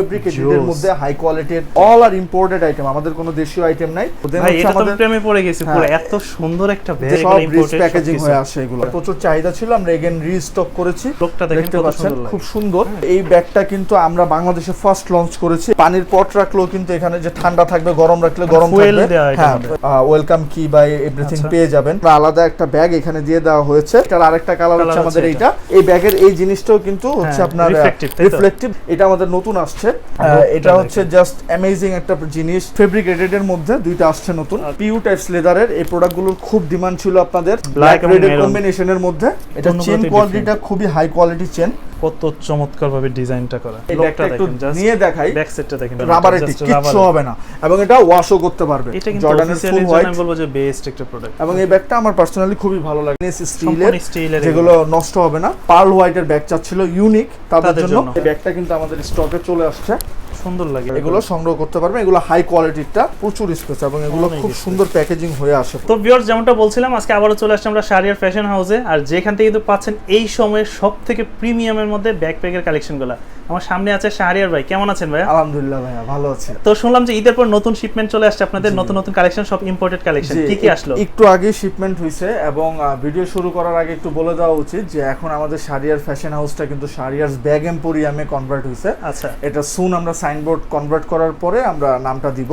Fabricated এর Juice. মধ্যে high কোয়ালিটির অল আর ইম্পোর্টেড আইটেম আমাদের কোনো দেশীয় আইটেম নাই। ভাই এটা তো প্রেমে পড়ে গেছি পুরো হ্যাঁ। এত সুন্দর একটা ব্যাগ সব প্যাকেজিং হয়ে আসে এগুলো। প্রচুর চাহিদা ছিল আমরা এগেন রিস্টক করেছি। লোকটা দেখেন দেখতে কত পাচ্ছেন সুন্দর খুব সুন্দর। এই ব্যাগটা কিন্তু আমরা বাংলাদেশে ফার্স্ট লঞ্চ করেছি। পানির পট রাখলেও কিন্তু এখানে যে ঠান্ডা থাকবে গরম রাখলে গরম fuel থাকবে। হ্যাঁ ওয়েলকাম কি বা এভরিথিং। পেয়ে যাবেন। আলাদা একটা ব্যাগ এখানে দিয়ে দেওয়া হয়েছে। এটার আরেকটা কালার হচ্ছে আমাদের এইটা। এই ব্যাগের এই জিনিসটাও কিন্তু হচ্ছে হ্যাঁ, আপনার রিফ্লেক্টিভ এটা আমাদের নতুন আসছে। লোকটা এটা হচ্ছে। জাস্ট অ্যামেজিং একটা জিনিস। ফেব্রিকেটেড এর মধ্যে দুইটা আসছে নতুন। পিউ টাইপস লেদারের এই প্রোডাক্টগুলোর খুব ডিমান্ড ছিল আপনাদের। ব্ল্যাক রেড এর কম্বিনেশনের মধ্যে। এটা চেন কোয়ালিটিটা খুবই হাই কোয়ালিটি চেন কত চমৎকার ভাবে ডিজাইনটা করা। লোকটা একটু দেখেন জাস্ট নিয়ে দেখাই। ব্যাক সেটটা দেখেন just কিচ্ছু হবে না। এবং এটা ওয়াশও করতে পারবে। এটা কিন্তু জর্ডানের ফুল হোয়াইট আমি বলব যে বেস্ট একটা প্রোডাক্ট এবং এই ব্যাগটা আমার পার্সোনালি খুবই ভালো লাগে। স্টিলের সম্পূর্ণ স্টিলের যেগুলো নষ্ট হবে না। পার্ল হোয়াইটের ব্যাগ চাচ্ছিল ইউনিক তাদের জন্য। এই ব্যাগটা কিন্তু আমাদের স্টকে চলে আসছে। সুন্দর লাগে এগুলো সংগ্রহ করতে এগুলো হাই কোয়ালিটিরটা প্রচুর স্পেস এবং এগুলো খুব সুন্দর প্যাকেজিং হয়ে আসে। তো ভিউয়ার্স যেমনটা বলছিলাম আজকে আবারও চলে আসছে আমরা শারিয়ার ফ্যাশন হাউসে আর যেখান থেকে কিন্তু পাচ্ছেন এই সময়ের সব থেকে প্রিমিয়ামের মধ্যে ব্যাকপ্যাকের কালেকশনগুলো আমার সামনে আছে শাহরিয়ার ভাই কেমন আছেন ভাই আলহামদুলিল্লাহ ভাইয়া ভালো আছি। তো শুনলাম যে ঈদের পর নতুন শিপমেন্ট চলে আসছে আপনাদের নতুন নতুন কালেকশন সব ইম্পোর্টেড কালেকশন কি কি আসলো? একটু আগে শিপমেন্ট হয়েছে এবং ভিডিও শুরু করার আগে একটু বলে দেওয়া উচিত যে এখন আমাদের শারিয়ার ফ্যাশন হাউসটা কিন্তু শারিয়ার্স ব্যাগ এম্পোরিয়ামে কনভার্ট হয়েছে আচ্ছা। এটা সুন আমরা সাইনবোর্ড কনভার্ট করার পরে আমরা নামটা দিব।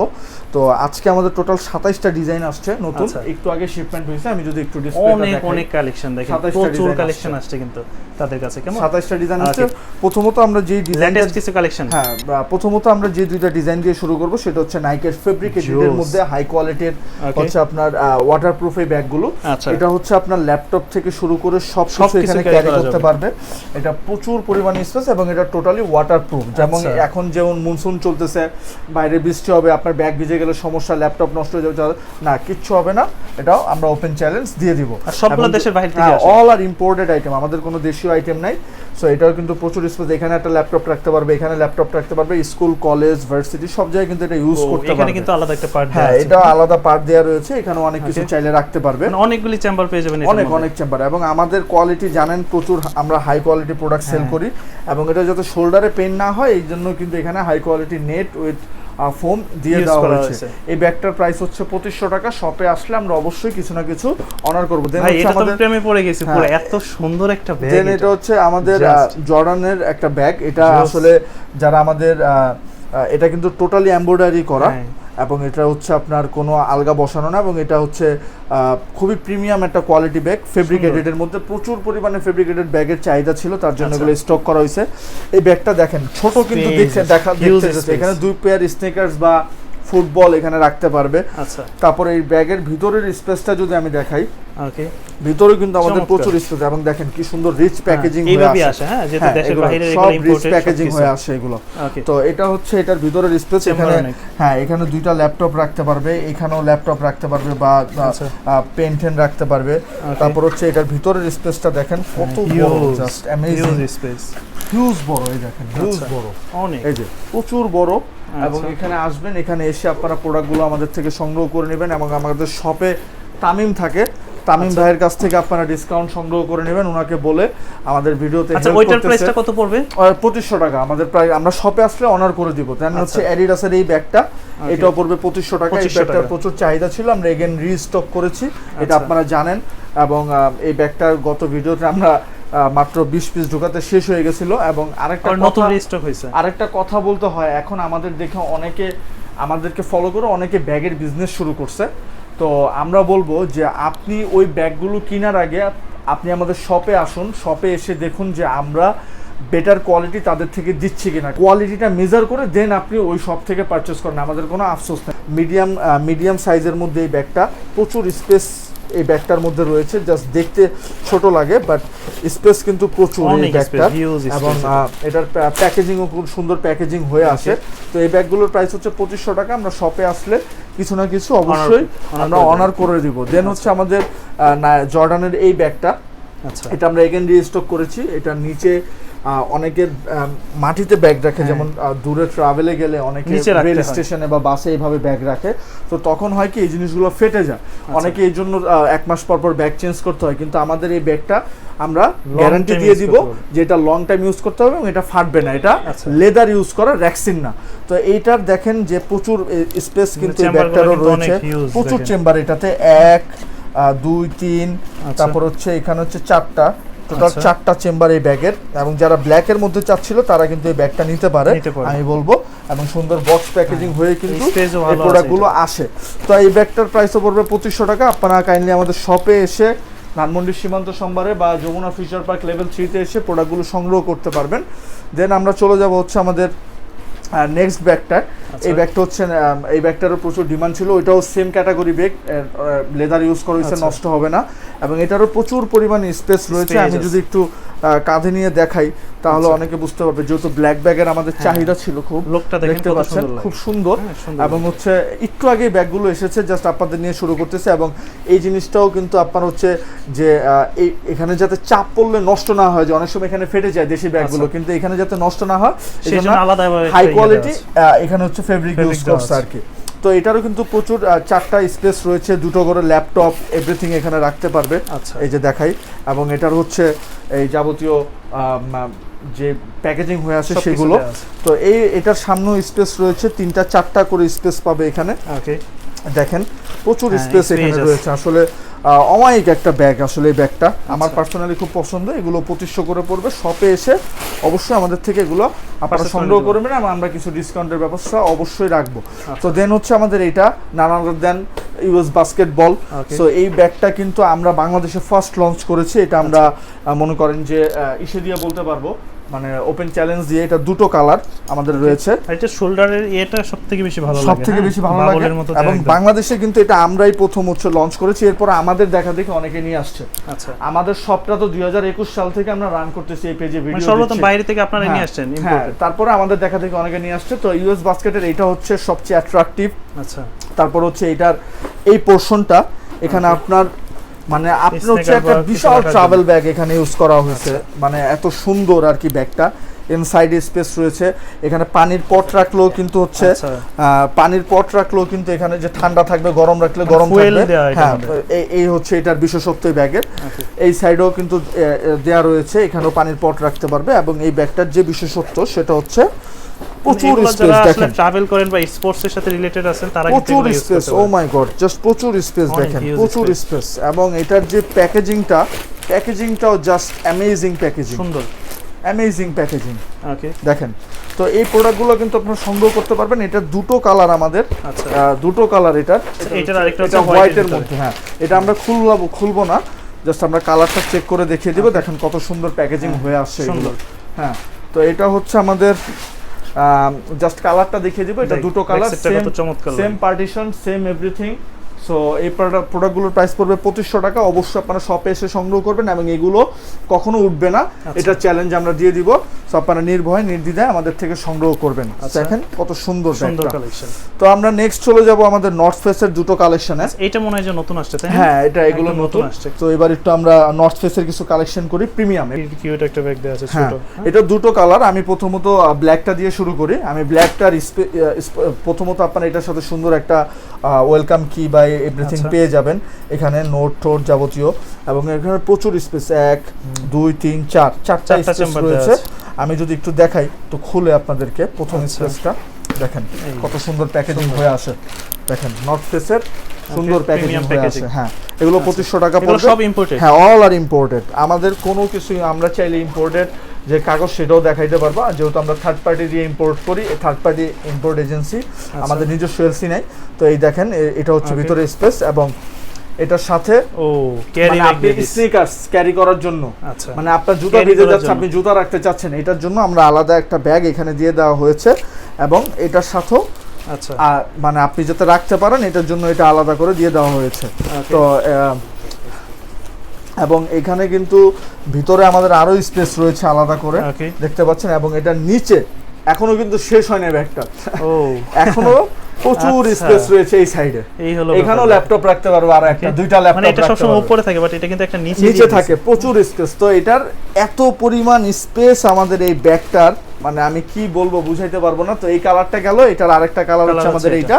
তো আজকে আমাদের টোটাল সাতাইশটা ডিজাইন আসছে নতুন। আচ্ছা। একটু আগে শিপমেন্ট হয়েছে আমি যদি একটু অনেক অনেক কালেকশন দেখেন। 27টা প্রচুর কালেকশন আসছে। কিন্তু তাদের কাছে কেমন? সাতাইশটা ডিজাইন Okay. আসছে। প্রথমত আমরা যেই ডিজাইনটা কিছু কালেকশন হ্যাঁ প্রথমত আমরা যে দুইটা ডিজাইন দিয়ে শুরু করব সেটা হচ্ছে নাইকের ফেব্রিকেটেড এর. মধ্যে হাই কোয়ালিটির হচ্ছে আপনার ওয়াটারপ্রুফ এই ব্যাগগুলো। আচ্ছা। এটা হচ্ছে আপনার ল্যাপটপ থেকে শুরু করে সব সব কিছু এখানে ক্যারি করতে পারবে। এটা প্রচুর পরিমাণে স্পেস এবং এটা টোটালি ওয়াটারপ্রুফ যেমন আচ্ছা। এখন যেমন মনসুন চলতেছে বাইরে বৃষ্টি হবে আপনার ব্যাগ ভিজে গেলে সমস্যা ল্যাপটপ নষ্ট হয়ে যাবে না কিচ্ছু হবে না এটাও আমরা ওপেন চ্যালেঞ্জ দিয়ে দিব। সবগুলো দেশের বাইরে অল আর ইম্পোর্টেড আইটেম আমাদের কোনো দেশীয় আইটেম নাই। সো এটাও কিন্তু প্রচুর স্পেস এখানে একটা ল্যাপটপ রাখতে পারবে এখানে ল্যাপটপ রাখতে পারবে স্কুল কলেজ ভার্সিটি সব জায়গায় কিন্তু এটা ইউজ করতে করতে এখানে কিন্তু আলাদা একটা পার্ট হ্যাঁ এটা আলাদা পার্ট দেওয়া রয়েছে এখানে অনেক কিছু চাইলে রাখতে পারবে। অনেকগুলি চেম্বার পেয়ে যাবেন অনেক অনেক চেম্বার এবং আমাদের কোয়ালিটি জানেন প্রচুর আমরা হাই কোয়ালিটি প্রোডাক্ট সেল। করি এবং এটা যাতে শোল্ডারে পেন না হয় এই জন্য কিন্তু এখানে high quality net with foam দিয়ে দেওয়া হয়েছে। এই ব্যাগটার প্রাইস হচ্ছে পঁচিশশো টাকা। শপে আসলে আমরা অবশ্যই কিছু না কিছু অনার করব। দেন ভাই এটা তো প্রেমে পড়ে গেছি পুরো হ্যাঁ। এত সুন্দর একটা ব্যাগ দেন এটা। হচ্ছে আমাদের জর্ডানের একটা ব্যাগ এটা আসলে যারা আমাদের এটা কিন্তু টোটালি এমব্রয়ডারি করা। হ্যাঁ। এবং এটা হচ্ছে আপনার কোনো আলগা বসানো না এবং এটা হচ্ছে আহ, খুবই প্রিমিয়াম একটা কোয়ালিটি ব্যাগ ফেব্রিকেটেড এর মধ্যে প্রচুর পরিমাণে ফেব্রিকেটেড ব্যাগের চাহিদা ছিল তার জন্য আচ্ছা। এগুলো স্টক করা হয়েছে। এই ব্যাগটা দেখেন ছোট কিন্তু দেখছে দেখা দেখতে এখানে দুই পেয়ার স্নেকার্স বা ফুটবল এখানে রাখতে পারবে। আচ্ছা। তারপরে এই ব্যাগের ভিতরের স্পেসটা যদি আমি দেখাই ওকে। ভিতরে কিন্তু আমাদের প্রচুর স্পেস এবং দেখেন কি সুন্দর রিচ প্যাকেজিং হয়ে আসে। হ্যাঁ যেহেতু হ্যাঁ, দেশের বাইরে সব রিচ প্যাকেজিং হয়ে আসে এগুলো। তো এটা হচ্ছে এটার ভিতরের স্পেস এখানে হ্যাঁ এখানে দুইটা ল্যাপটপ রাখতে পারবে এখানেও ল্যাপটপ রাখতে পারবে বা আচ্ছা। পেন টেন রাখতে পারবে। তারপর হচ্ছে এটার ভিতরের স্পেসটা দেখেন কত বড় জাস্ট অ্যামেজিং স্পেস হিউজ বড় এই দেখেন হিউজ আচ্ছা। বড়। অনেক। এই যে প্রচুর বড়। এবং আচ্ছা। এখানে আসবেন এখানে এসে আপনারা প্রোডাক্টগুলো আমাদের থেকে সংগ্রহ করে নেবেন এবং আমাদের শপে তামিম থাকে। তামিম আচ্ছা। ভাইয়ের কাছ থেকে আপনারা ডিসকাউন্ট সংগ্রহ করে নেবেন ওনাকে বলে আমাদের ভিডিওতে আচ্ছা ওইটার প্রাইসটা কত পড়বে? পঁচিশশো টাকা। আমাদের প্রায় আমরা শপে আসলে অনার করে দিব। দেন আচ্ছা। হচ্ছে অ্যাডিডাসের এই ব্যাগটা এটাও পড়বে পঁচিশশো টাকা। এই ব্যাগটার প্রচুর চাহিদা ছিল আমরা এগেন রিস্টক করেছি। এটা আচ্ছা। আপনারা জানেন। এবং এই ব্যাগটার গত ভিডিওতে আমরা মাত্র বিশ পিস ঢোকাতে শেষ হয়ে গেছিল এবং আরেকটা আর নতুন রিস্টক হয়েছে। আরেকটা কথা বলতে হয় এখন আমাদের দেখে অনেকে আমাদেরকে ফলো করে অনেকে ব্যাগের বিজনেস শুরু করছে। তো আমরা বলব যে আপনি ওই ব্যাগগুলো কেনার আগে আপনি আমাদের শপে আসুন শপে এসে দেখুন যে আমরা বেটার কোয়ালিটি তাদের থেকে দিচ্ছি কিনা। কোয়ালিটিটা মেজার করে দেন আপনি ওই শপ থেকে পারচেস করেন। আমাদের কোনো আফসোস নেই। মিডিয়াম মিডিয়াম সাইজের মধ্যে এই ব্যাগটা প্রচুর স্পেস এই ব্যাগটার মধ্যে রয়েছে। জাস্ট দেখতে ছোট লাগে বাট স্পেস কিন্তু প্রচুর এই অনেক ব্যাগটা space, huge space এবং এটার প্যাকেজিংও খুব সুন্দর প্যাকেজিং হয়ে আসে তো এই ব্যাগগুলোর প্রাইস হচ্ছে পঁচিশশো টাকা। আমরা শপে আসলে কিছু না কিছু অবশ্যই আমরা অনার করে দিব। দেন হচ্ছে আমাদের জর্ডানের এই ব্যাগটা। আচ্ছা। এটা আমরা এগেন রিস্টক করেছি। এটা নিচে আহ, অনেকে মাটিতে ব্যাগ রাখে হ্যাঁ। যেমন দূরে ট্রাভেলে গেলে অনেকে রেল স্টেশনে বা বাসে এইভাবে ব্যাগ রাখে। তো তখন হয় কি এই জিনিসগুলো ফেটে যায়। আচ্ছা। অনেকে এই জন্য এক মাস পর পর ব্যাগ চেঞ্জ করতে হয়। কিন্তু আমাদের এই ব্যাগটা আমরা গ্যারান্টি দিয়ে দিব যে এটা লং টাইম ইউজ করতে হবে এবং এটা ফাটবে না। এটা আচ্ছা। লেদার ইউজ করা র্যাক্সিন না। তো এইটার দেখেন যে প্রচুর স্পেস কিন্তু এই ব্যাগটারও রয়েছে। প্রচুর চেম্বার এটাতে এক দুই তিন আচ্ছা। তারপর হচ্ছে এখানে হচ্ছে চারটা। টোটাল আচ্ছা। চারটা চেম্বার এই ব্যাগের এবং যারা ব্ল্যাকের মধ্যে চাচ্ছিল তারা কিন্তু এই ব্যাগটা নিতে পারে আমি বলব। এবং সুন্দর বক্স প্যাকেজিং হয়ে কিন্তু এই প্রোডাক্টগুলো আসে। তো এই ব্যাগটার প্রাইসও পড়বে পঁচিশশো টাকা। আপনারা কাইন্ডলি আমাদের শপে এসে ধানমন্ডি সীমান্ত সম্বারে বা যমুনা ফিচার পার্ক লেভেল থ্রিতে এসে প্রোডাক্টগুলো সংগ্রহ করতে পারবেন। দেন আমরা চলে যাব হচ্ছে আমাদের নেক্সট ব্যাগটা আচ্ছা। এই ব্যাগটা হচ্ছে এই ব্যাগটারও প্রচুর ডিমান্ড ছিল ওইটাও same category bag leather use করা হয়েছে আচ্ছা। নষ্ট হবে না এবং এটারও প্রচুর পরিমাণে স্পেস রয়েছে আমি যদি একটু কাঁধে নিয়ে দেখাই তাহলে আচ্ছা। অনেকে বুঝতে পারবে যেহেতু ব্ল্যাক ব্যাগের আমাদের হ্যাঁ। চাহিদা ছিল খুব লোকটা দেখতে পাচ্ছেন সুন্দর খুব সুন্দর। হ্যাঁ, এবং হচ্ছে একটু আগে ব্যাগগুলো এসেছে জাস্ট আপনাদের নিয়ে শুরু করতেছে এবং এই জিনিসটাও কিন্তু আপনার হচ্ছে যে এখানে যাতে চাপ পড়লে নষ্ট না হয় যে অনেক সময় এখানে ফেটে যায় দেশি ব্যাগগুলো আচ্ছা। কিন্তু এখানে যাতে নষ্ট না হয় আলাদাভাবে হাই কোয়ালিটি এখানে হচ্ছে ফেব্রিক ইউজ করছে আর কি তো এটারও কিন্তু প্রচুর চারটা স্পেস রয়েছে দুটো করে ল্যাপটপ এভরিথিং এখানে রাখতে পারবে। আচ্ছা। এই যে দেখাই এবং এটার হচ্ছে এই যাবতীয় যে প্যাকেজিং হয়ে আছে সেগুলো। তো এই এটার সামনেও স্পেস রয়েছে তিনটা চারটা করে স্পেস পাবে এখানে। দেখেন প্রচুর হ্যাঁ, স্পেস space এখানে রয়েছে। আসলে অমায়িক একটা ব্যাগ আসলে এই ব্যাগটা আমার আচ্ছা। পার্সোনালি খুব পছন্দ এগুলো পঁচিশশো করে পড়বে শপে এসে অবশ্যই আমাদের থেকে এগুলো আপনারা সংগ্রহ করবেন এবং আমরা কিছু ডিসকাউন্টের ব্যবস্থা অবশ্যই রাখব আচ্ছা। তো দেন হচ্ছে আমাদের এটা none other than US basketball. So এই ব্যাগটা কিন্তু আমরা বাংলাদেশে ফার্স্ট লঞ্চ করেছি এটা আমরা আচ্ছা। মনে করেন যে ইসে দিয়ে বলতে পারব মানে ওপেন চ্যালেঞ্জ দিয়ে এটা দুটো কালার আমাদের রয়েছে। এটা শোল্ডারের ইয়েটা সবথেকে বেশি ভালো লাগে সব থেকে হ্যাঁ? বেশি ভালো লাগে এবং বাংলাদেশে কিন্তু এটা আমরাই প্রথম হচ্ছে লঞ্চ করেছি এরপর আমাদের দেখা দেখে অনেকে নিয়ে আসছে। আচ্ছা। আমাদের সবটা তো দুই হাজার একুশ সাল থেকে আমরা রান করতেছি এই পেজে মানে ভিডিও সর্বপ্রথম বাইরে থেকে আপনারা নিয়ে আসছেন হ্যাঁ। তারপরে আমাদের দেখা দেখে অনেকে নিয়ে আসছে তো ইউএস বাস্কেটের এটা হচ্ছে সবচেয়ে অ্যাট্রাকটিভ আচ্ছা। তারপর হচ্ছে এটার এই পোর্শনটা এখানে আপনার মানে আপনার হচ্ছে একটা বিশাল ট্রাভেল ব্যাগ এখানে ইউজ করা হয়েছে। মানে এত সুন্দর আর কি ব্যাগটা ইনসাইড স্পেস রয়েছে। এখানে পানির পট রাখলেও কিন্তু হচ্ছে আচ্ছা। পানির পট রাখলেও কিন্তু এখানে যে ঠান্ডা থাকবে গরম রাখলে মানে গরম থাকবে। হ্যাঁ এই- হচ্ছে এটার বিশেষত্ব এই ব্যাগের এই সাইডেও কিন্তু আহ, আহ, দেয়া রয়েছে। এখানেও পানির পট রাখতে পারবে এবং এই ব্যাগটার যে বিশেষত্ব সেটা হচ্ছে প্রচুর স্পেস দেখেন। ট্রাভেল করেন বা স্পোর্টস এর সাথে রিলেটেড আছেন তারা প্রচুর space oh my god just প্রচুর স্পেস দেখেন প্রচুর স্পেস এবং এটার যে প্যাকেজিংটা প্যাকেজিংটাও জাস্ট অ্যামেজিং প্যাকেজিং সুন্দর। অ্যামেজিং প্যাকেজিং ওকে দেখেন তো এই প্রোডাক্টগুলো কিন্তু আপনারা সংগ্রহ করতে পারবেন। এটা দুটো কালার আমাদের। আচ্ছা। দুটো কালার এটার এটার আরেকটা এটা হচ্ছে হোয়াইটের মধ্যে হ্যাঁ। এটা আমরা খুলবো খুলবো না। জাস্ট আমরা কালারটা চেক করে দেখিয়ে দিব। দেখেন কত সুন্দর প্যাকেজিং হ্যাঁ, আসছে এগুলো। সুন্দর। হ্যাঁ তো এটা হচ্ছে আমাদের জাস্ট কালারটা দেখিয়ে দিব এটা দুটো colour same partition same everything so এই প্রোডাক্টগুলোর প্রাইস পড়বে পঁচিশশো টাকা। অবশ্যই আপনারা শপে এসে সংগ্রহ করবেন এবং এগুলো কখনো উঠবে না। আচ্ছা। এটা চ্যালেঞ্জ আমরা দিয়ে দিব। সো আপনারা নির্ভয় নির্দ্বিধায় আমাদের থেকে সংগ্রহ করবেন। আচ্ছা। দেখেন কত সুন্দর সুন্দর কালেকশন তো আমরা নেক্সট চলে যাব আমাদের নর্থ ফেসের দুটো কালেকশনে এটা মনে হয় যে নতুন আসছে তাই হ্যাঁ এটা এগুলো নতুন আসছে। তো এবার একটু আমরা নর্থ ফেসের কিছু কালেকশন করি প্রিমিয়াম কিউট একটা ব্যাগ দেওয়া আছে হ্যাঁ ছোট এটা দুটো কালার আমি প্রথমত ব্ল্যাকটা দিয়ে শুরু করি। আমি ব্ল্যাকটার প্রথমত আপনারা এটার সাথে সুন্দর একটা ওয়েলকাম কি বা এভরিথিং আচ্ছা। পেয়ে যাবেন। এখানে নোট টোট যাবতীয় এবং এখানে প্রচুর স্পেস এক দুই তিন চার। চারটা স্পেস রয়েছে। আমি যদি একটু দেখাই তো খুলে আপনাদেরকে প্রথম আচ্ছা। স্পেসটা দেখেন কত সুন্দর প্যাকেজিং হয়ে আসে। দেখেন নর্থ ফেসের সুন্দর প্যাকেজিং হয়ে আসে। হ্যাঁ এগুলো আচ্ছা। পঁচিশশো টাকা পড়বে। সব ইম্পোর্টেড হ্যাঁ অল আর ইম্পোর্টেড আমাদের কোনো কিছুই আমরা চাইলে ইম্পোর্টেড যে কাগজ সেটাও দেখাইতে পারব। আর যেহেতু আমরা থার্ড পার্টি দিয়ে ইম্পোর্ট করি থার্ড পার্টি ইম্পোর্ট এজেন্সি আমাদের নিজস্ব এলসি নাই। তো এই দেখেন এটা হচ্ছে ভিতরে স্পেস এবং এটার সাথে ও ক্যারি মানে আপনি স্নিকার্স ক্যারি করার জন্য। আচ্ছা। মানে আপনার জুতা ভিজে যাচ্ছে আপনি জুতা রাখতে চাচ্ছেন এটার জন্য আমরা আলাদা একটা ব্যাগ এখানে দিয়ে দেওয়া হয়েছে এবং এটার সাথেও আচ্ছা। মানে আপনি যাতে রাখতে পারেন এটার জন্য এটা আলাদা করে দিয়ে দেওয়া হয়েছে। তো আহ, এবং এখানে কিন্তু ভিতরে আমাদের আরও স্পেস রয়েছে আলাদা করে। দেখতে পাচ্ছেন? এবং এটার নিচে এখনও কিন্তু শেষ হয় না ব্যাগটা এখনও প্রচুর আচ্ছা। স্পেস রয়েছে এই সাইডে এই হলো এখানেও ল্যাপটপ রাখতে পারব আর একটা. দুইটা মানে ল্যাপটপ এটা সবসময় উপরে থাকে বাট এটা কিন্তু একটা নিচে নিচে থাকে প্রচুর স্পেস তো এটার এত পরিমাণ স্পেস আমাদের এই ব্যাগটার মানে আমি কি বলব বুঝাইতে পারব না। তো এই কালারটা গেল এটার আরেকটা কালার হচ্ছে আমাদের এইটা।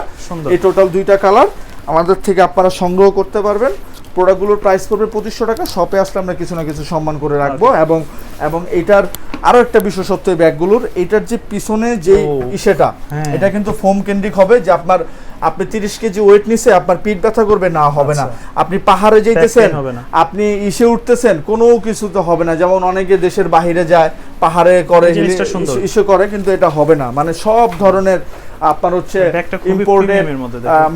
এই টোটাল দুইটা কালার আমাদের থেকে আপনারা সংগ্রহ করতে পারবেন। প্রোডাক্টগুলোর প্রাইস পড়বে পঁচিশশো টাকা শপে আসলে আমরা কিছু না কিছু সম্মান করে রাখব এবং এবং এটার আরও একটা বিশেষত্ব এই ব্যাগগুলোর এটার যে পিছনে যে ইসেটা হ্যাঁ। এটা কিন্তু ফোম কেন্দ্রিক হবে যে আপনার আপনি তিরিশ কেজি ওয়েট নিছে আপনার পিঠ ব্যথা করবে না হবে না আচ্ছা। আপনি পাহাড়ে যাইতেছেন হবে না। আপনি ইসে উঠতেছেন কোনো কিছু তো হবে না যেমন অনেকে দেশের বাহিরে যায় পাহাড়ে করে ইসে করে কিন্তু এটা হবে না মানে সব ধরনের আপনার হচ্ছে ইম্পোর্টেড।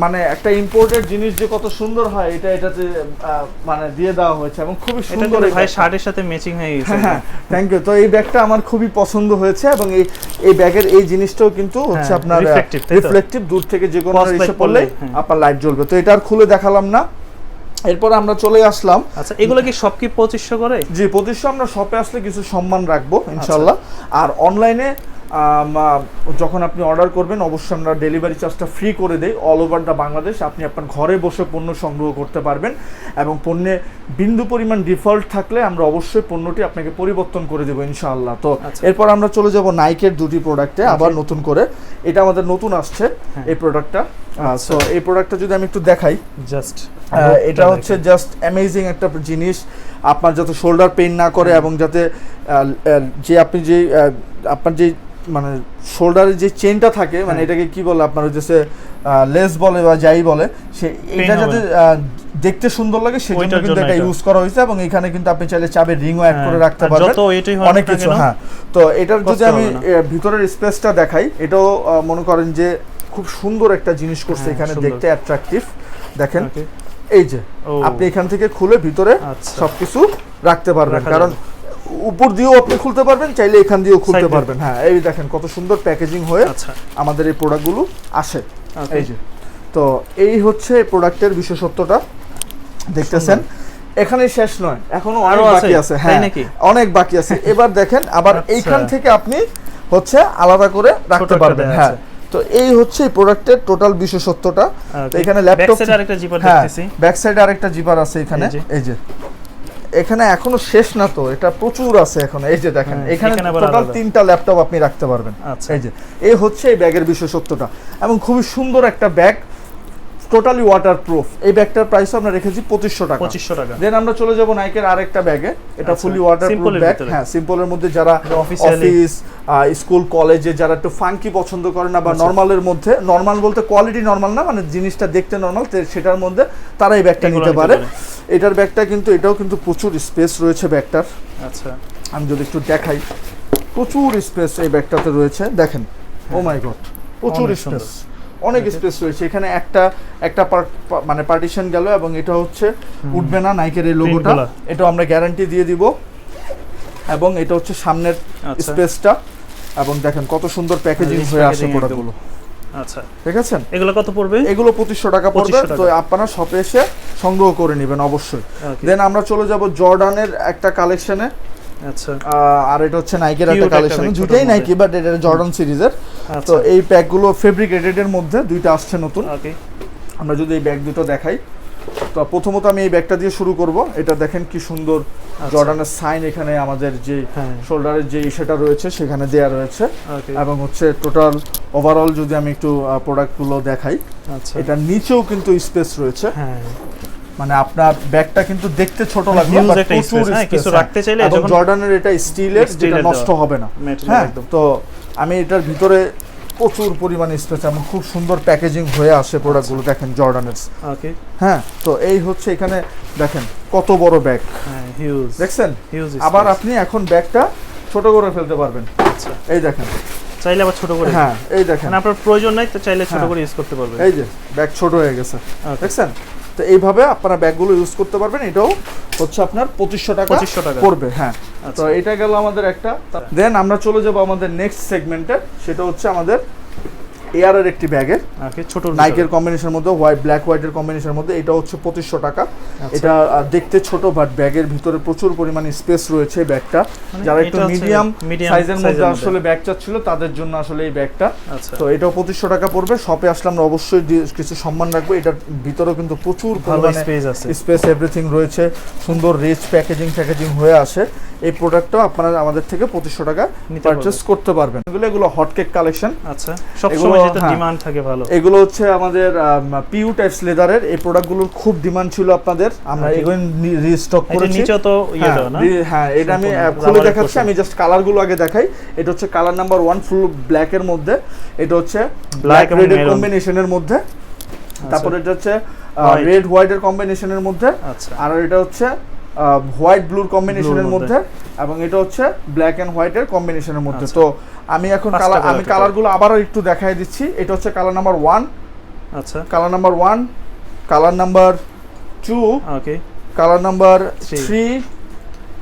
মানে একটা ইম্পোর্টেড জিনিস যে কত সুন্দর হয় এটা এটাতে মানে দিয়ে দেওয়া হয়েছে এবং খুবই সুন্দর ভাই শার্টের সাথে ম্যাচিং হয়ে গেছে হ্যাঁ থ্যাংক ইউ তো এই ব্যাগটা আমার খুবই পছন্দ হয়েছে এবং এই এই ব্যাগের এই জিনিসটাও কিন্তু হচ্ছে হ্যাঁ, আপনার তাই তো? রিফ্লেকটিভ দূর থেকে যে কোনো ইসে পড়লে হ্যাঁ। আপনার লাইট জ্বলবে তো এটা আর খুলে দেখালাম না এরপর আমরা চলে আসলাম আচ্ছা এগুলো কি সব কি পঁচিশশো করে জি প্রতিষ্ঠা আমরা শপে আসলে কিছু সম্মান রাখব আচ্ছা। ইনশাল্লাহ আর অনলাইনে যখন আপনি অর্ডার করবেন অবশ্যই আমরা ডেলিভারি চার্জটা ফ্রি করে দেই অল ওভার দ্য বাংলাদেশ আপনি আপনার ঘরে বসে পণ্য সংগ্রহ করতে পারবেন এবং পণ্যে বিন্দু পরিমাণ ডিফল্ট থাকলে আমরা অবশ্যই পণ্যটি আপনাকে পরিবর্তন করে দেবো ইনশাআল্লাহ তো আচ্ছা। এরপর আমরা চলে যাব নাইকের দুটি প্রোডাক্টে আবার নতুন করে এটা আমাদের নতুন আসছে হ্যাঁ। এই প্রোডাক্টটা। সো এই প্রোডাক্টটা যদি আমি একটু দেখাই। জাস্ট এটা হচ্ছে জাস্ট অ্যামেজিং একটা জিনিস। আপনার যাতে শোল্ডার পেইন না করে এবং যাতে যে আপনি যে আপনার যে মানে শোল্ডারের যে চেনটা থাকে মানে হ্যাঁ। এটাকে কি বলে আপনার হচ্ছে লেস বলে বা যাই বলে সে এটা যাতে দেখতে সুন্দর লাগে সেজন্য কিন্তু এটা। ইউজ করা হয়েছে এবং এখানে কিন্তু আপনি চাইলে চাবের রিংও অ্যাড করে রাখতে পারবেন। অনেক কিছু হ্যাঁ। তো এটার যদি আমি ভিতরের স্পেসটা দেখাই এটাও মনে করেন যে খুব সুন্দর একটা জিনিস করছে হ্যাঁ, এখানে দেখতে অ্যাট্রাকটিভ দেখেন এই যে আপনি এখান থেকে খুলে ভিতরে আচ্ছা। সবকিছু রাখতে পারবেন। কারণ উপর দিয়েও আপনি খুলতে পারবেন চাইলে এখান দিয়েও খুলতে পারবেন। হ্যাঁ এই দেখেন কত সুন্দর প্যাকেজিং হয়ে আচ্ছা। আমাদের এই প্রোডাক্টগুলো আসে। এই যে তো এই হচ্ছে প্রোডাক্টের বিশেষত্বটা। দেখতেছেন? এখানে শেষ নয় এখনও আরও বাকি আছে? হ্যাঁ অনেক বাকি আছে। এবার দেখেন আবার আচ্ছা। এইখান থেকে আপনি হচ্ছে আলাদা করে রাখতে পারবেন হ্যাঁ। তো এই হচ্ছে এই প্রোডাক্টের টোটাল বিশেষত্বটা। তো এখানে ল্যাপটপ আরেকটা জিপার হ্যাঁ দেখতেছি। ব্যাক সাইডে আরেকটা জিপার আছে এখানে। এই যে। এখানে এখনও শেষ না তো এটা প্রচুর আছে এখন। এই যে দেখেন হ্যাঁ, এখানে এখানে টোটাল তিনটা ল্যাপটপ আপনি রাখতে পারবেন। আচ্ছা। এই যে এই হচ্ছে এই ব্যাগের বিশেষত্বটা। এবং খুবই সুন্দর একটা ব্যাগ। টোটালি ওয়াটার প্রুফ এই ব্যাগটার প্রাইস আমরা রেখেছি পঁচিশশো টাকা। পঁচিশশো টাকা। দেন আমরা চলে যাব নাইকের আরেকটা ব্যাগে। এটা আচ্ছা, ফুলি ওয়াটার প্রুফ ব্যাগ হ্যাঁ সিম্পলের মধ্যে যারা অফিস স্কুল কলেজে যারা একটু ফাঙ্কি পছন্দ করে না বা আচ্ছা। নর্মালের মধ্যে নর্মাল বলতে কোয়ালিটি নর্মাল না মানে জিনিসটা দেখতে নর্মাল সেটার মধ্যে তারা এই ব্যাগটা নিতে পারে। এটার ব্যাগটা কিন্তু এটাও কিন্তু প্রচুর স্পেস রয়েছে ব্যাগটার। আচ্ছা। আমি যদি একটু দেখাই প্রচুর স্পেস এই ব্যাগটাতে রয়েছে। দেখেন ও মাই গড প্রচুর স্পেস অনেক স্পেস রয়েছে। এখানে একটা একটা মানে পার্টিশন গেল এবং এটা হচ্ছে উঠবে না নাইকের এই লোগোটা এটা আমরা গ্যারান্টি দিয়ে দিব। এবং এটা হচ্ছে সামনের আচ্ছা। স্পেসটা এবং দেখেন কত সুন্দর প্যাকেজিং হয়ে আসে প্রোডাক্টগুলো আচ্ছা। ঠিক আছে? এগুলো কত পড়বে? এগুলো পঁচিশশো টাকা পড়বে। তো আপনারা শপে এসে সংগ্রহ করে নেবেন অবশ্যই। দেন আমরা চলে যাব জর্ডানের একটা কালেকশনে আচ্ছা। আর এটা হচ্ছে নাইকের একটা কালেকশন bag, নাইকি বাট এটা জর্ডান সিরিজের তো আচ্ছা এই প্যাকগুলো ফেব্রিক এর মধ্যে দুইটা আসছে নতুন। ওকে। আমরা যদি এই ব্যাগ দুটো দেখাই। তো প্রথমত আমি এই ব্যাগটা দিয়ে শুরু করব। এটা দেখেন কি সুন্দর জর্ডানের সাইন এখানে আমাদের যে আচ্ছা। হ্যাঁ। শোল্ডারের যে ইসেটা রয়েছে সেখানে দেয়া রয়েছে। এবং হচ্ছে টোটাল ওভারঅল যদি আমি একটু প্রোডাক্টগুলো দেখাই আচ্ছা। এটা নিচেও কিন্তু স্পেস রয়েছে। হ্যাঁ। মানে আপনার ব্যাগটা কিন্তু দেখতে ছোট লাগবে প্রচুর space, হ্যাঁ, কিছু। রাখতে চাইলে যখন- জর্ডানের এটা স্টিলের যেটা নষ্ট হবে না। হ্যাঁ একদম। তো আমি এটার ভিতরে প্রচুর পরিমাণে স্পেস এবং খুব সুন্দর প্যাকেজিং হয়ে আসে প্রোডাক্টগুলো দেখেন জর্ডানের। ওকে হ্যাঁ তো এই হচ্ছে এখানে দেখেন কত বড় ব্যাগ হ্যাঁ হিউজ দেখছেন? আবার আপনি এখন ব্যাগটা ছোট করে ফেলতে পারবেন। আচ্ছা। এই দেখেন। চাইলে আবার ছোট করে। হ্যাঁ এই দেখেন। মানে আপনার প্রয়োজন নাই তো চাইলে ছোট হ্যাঁ। করে ইউজ করতে পারবেন। এই যে ব্যাগ ছোট হয়ে গেছে। দেখছেন? তো এইভাবে আপনারা ব্যাগগুলো ইউজ করতে পারবেন। এটাও হচ্ছে আপনার পঁচিশশো টাকা পঁচিশশো টাকা। পড়বে হ্যাঁ। আচ্ছা। তো এটা গেল আমাদের একটা। দেন আমরা চলে যাব আমাদের নেক্সট সেগমেন্টে সেটা হচ্ছে আমাদের এয়ারের একটি ব্যাগের। ওকে ছোট নাইকের কম্বিনেশনের মধ্যে হোয়াইট ব্ল্যাক হোয়াইটের কম্বিনেশনের মধ্যে এটা হচ্ছে পঁচিশশো টাকা। আচ্ছা। এটা দেখতে ছোট বাট ব্যাগের ভিতরে প্রচুর পরিমাণে স্পেস রয়েছে ব্যাগটা। মানে যারা একটু মিডিয়াম সাইজের মধ্যে আসলে ব্যাগ চাচ্ছিল তাদের জন্য আসলে এই ব্যাগটা। আচ্ছা। তো এটাও পঁচিশশো টাকা পড়বে। শপে আসলে আমরা অবশ্যই কিছু সম্মান রাখব। এটার ভিতরেও কিন্তু প্রচুর ভালো স্পেস আছে। স্পেস এভরিথিং রয়েছে। সুন্দর রিচ প্যাকেজিং প্যাকেজিং হয়ে আসে। এই প্রোডাক্টটাও আপনারা আমাদের থেকে পঁচিশশো টাকা পারচেস করতে পারবেন। এগুলো এগুলো হটকেক কালেকশন আচ্ছা সব সময় যেটা হ্যাঁ। ডিমান্ড থাকে ভালো। এগুলো হচ্ছে আমাদের পিউ টাইপস লেদারের এই প্রোডাক্টগুলোর খুব ডিমান্ড ছিল আপনাদের। আমরা এগুলো রিস্টক করেছি। নিচে তো ইয়ে হ্যাঁ, না? হ্যাঁ এটা আমি খুলে দেখাচ্ছি। আমি জাস্ট কালারগুলো আগে দেখাই। এটা হচ্ছে colour number one full black এর মধ্যে। এটা হচ্ছে ব্ল্যাক রেড কম্বিনেশনের মধ্যে। তারপর এটা হচ্ছে রেড হোয়াইট এর কম্বিনেশনের মধ্যে। আচ্ছা। আর এটা হচ্ছে হোয়াইট ব্লুর কম্বিনেশনের মধ্যে। এবং এটা হচ্ছে ব্ল্যাক এন্ড হোয়াইট এর কম্বিনেশনের মধ্যে। আচ্ছা। তো আমি এখন কালার আমি। কালারগুলো আবারও একটু দেখাই দিচ্ছি। এটা হচ্ছে কালার নাম্বার ওয়ান আচ্ছা। Colour number one colour number two okay colour number. Three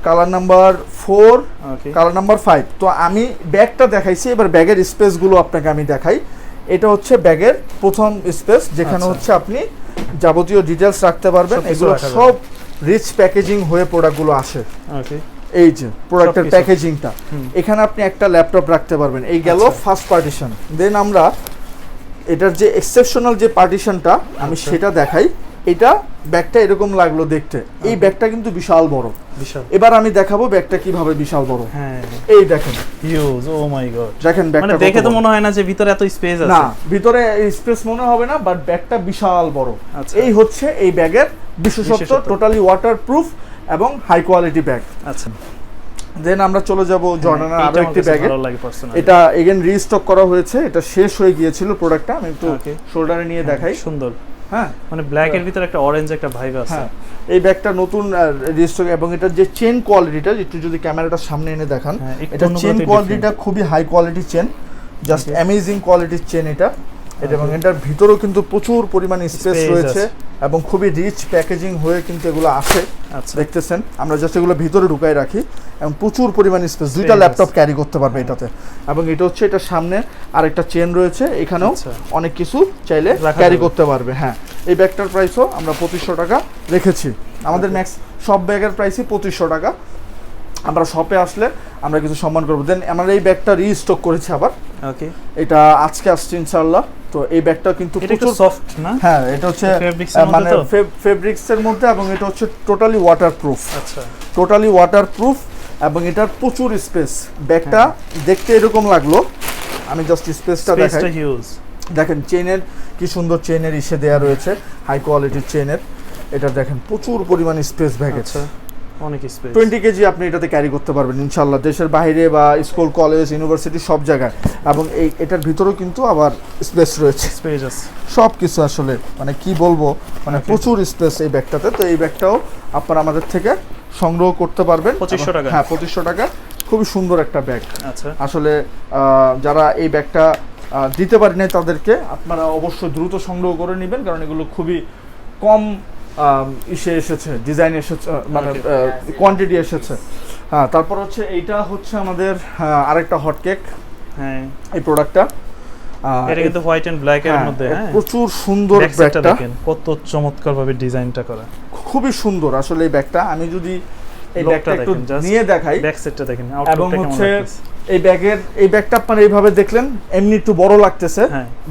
colour number four okay colour number five তো আমি ব্যাগটা দেখাইছি এবার ব্যাগের স্পেসগুলো আপনাকে আমি দেখাই। এটা হচ্ছে ব্যাগের প্রথম স্পেস যেখানে আচ্ছা। হচ্ছে আপনি যাবতীয় ডিটেলস রাখতে পারবেন। এগুলো সব রিচ প্যাকেজিং হয়ে প্রোডাক্টগুলো আসে। ওকে এই যে প্রোডাক্টের প্যাকেজিংটা। এখানে আপনি একটা ল্যাপটপ রাখতে পারবেন। এই গেল। ফার্স্ট পার্টিশন দেন আমরা এটার যে এক্সেপশনাল যে পার্টিশনটা আমি আচ্ছা। সেটা দেখাই। এটা ব্যাগটা এরকম লাগল দেখতে। এই ব্যাগটা কিন্তু বিশাল বড়। বিশাল। এবার আমি দেখাবো ব্যাগটা কীভাবে বিশাল বড়। হ্যাঁ। এই দেখেন। হিউজ ও মাই গড দেখেন ব্যাগটা মানে দেখে তো মনে হয় না যে ভিতরে এত স্পেস আছে। না ভিতরে স্পেস মনে হবে না বাট ব্যাগটা বিশাল বড়। আচ্ছা। এই হচ্ছে এই ব্যাগের বিশেষত্ব। টোটালি ওয়াটারপ্রুফ এবং হাই কোয়ালিটি ব্যাগ আচ্ছা। দেন আমরা চলে যাব জর্ডানের আরও একটি ব্যাগে এটা এগেন রিস্টক করা হয়েছে এটা শেষ হয়ে গিয়েছিল প্রোডাক্টটা আমি একটু. শোল্ডারে নিয়ে দেখাই। সুন্দর। হ্যাঁ। মানে ব্ল্যাক এর ভিতরে একটা অরেঞ্জ একটা ভাইব আছে। হ্যাঁ। এই ব্যাগটা নতুন রিস্টক এবং এটার যে চেন কোয়ালিটিটা একটু যদি ক্যামেরাটা সামনে এনে দেখান হ্যাঁ, এটা চেন কোয়ালিটিটা খুবই high quality chain just amazing কোয়ালিটির চেন এটা। এটা এবং এটার ভিতরেও কিন্তু প্রচুর পরিমাণে স্পেস রয়েছে। এবং খুবই রিচ প্যাকেজিং হয়ে কিন্তু এগুলো আসে আচ্ছা। দেখতেছেন? আমরা জাস্ট এগুলো ভিতরে ঢুকাই রাখি এবং প্রচুর পরিমাণে স্পেস দুইটা ল্যাপটপ ক্যারি করতে পারবে এটাতে। এবং এটা হচ্ছে এটা সামনে আরেকটা চেন রয়েছে। এখানেও আচ্ছা। অনেক কিছু চাইলে ক্যারি করতে পারবে হ্যাঁ। এই ব্যাগটার প্রাইসও আমরা পঁচিশশো টাকা রেখেছি। আমাদের ম্যাক্স সব ব্যাগের প্রাইসই পঁচিশশো টাকা। আমরা শপে আসলে আমরা কিছু সম্মান করব। দেন আমরা এই ব্যাগটা রিস্টক করেছি আবার। ওকে এটা আজকে আসছে ইনশাল্লাহ তো এই ব্যাগটা কিন্তু প্রচুর সফট না? হ্যাঁ এটা হচ্ছে মানে মধ্যে এবং এটা হচ্ছে টোটালি ওয়াটার প্রুফ আচ্ছা টোটালি এবং এটার প্রচুর স্পেস ব্যাগটা দেখতে এরকম লাগল। আমি জাস্ট স্পেসটা দেখাই। দেখেন চেনের কি সুন্দর চেনের ইসে দেয়া রয়েছে। হাই কোয়ালিটির চেনের এটা দেখেন প্রচুর পরিমাণ স্পেস ব্যাগে আচ্ছা। অনেক স্পেস টোয়েন্টি কেজি আপনি এটাতে ক্যারি করতে পারবেন ইনশাল্লাহ দেশের বাইরে বা স্কুল কলেজ ইউনিভার্সিটি সব জায়গায়। এবং এই এটার ভিতরেও কিন্তু আবার স্পেস রয়েছে। স্পেস আছে। সব কিছু আসলে মানে কি বলব মানে প্রচুর স্পেস এই ব্যাগটাতে। তো এই ব্যাগটাও আপনারা আমাদের থেকে সংগ্রহ করতে পারবেন। 2500 এবং- টাকা? হ্যাঁ পঁচিশশো টাকা। খুবই সুন্দর একটা ব্যাগ। আচ্ছা। আসলে যারা এই ব্যাগটা দিতে পারি নাই তাদেরকে আপনারা অবশ্যই দ্রুত সংগ্রহ করে নেবেন কারণ এগুলো খুবই কম ইসে এসেছে ডিজাইন এসেছে মানে কোয়ান্টিটি এসেছে। হ্যাঁ তারপর হচ্ছে এইটা হচ্ছে আমাদের আরেকটা হট কেক হ্যাঁ। এই প্রোডাক্টটা এটা কিন্তু হোয়াইট এন্ড ব্ল্যাক এর মধ্যে হ্যাঁ। প্রচুর সুন্দর ব্যাগটা দেখেন কত চমৎকার ভাবে ডিজাইনটা করা। খুবই সুন্দর আসলে এই ব্যাগটা আমি যদি এই ব্যাগটা একটু নিয়ে দেখাই। ব্যাক সাইডটা দেখেন এবং হচ্ছে এই ব্যাগের এই ব্যাগটা আপনারা এইভাবে দেখলেন এমনি একটু বড় লাগতেছে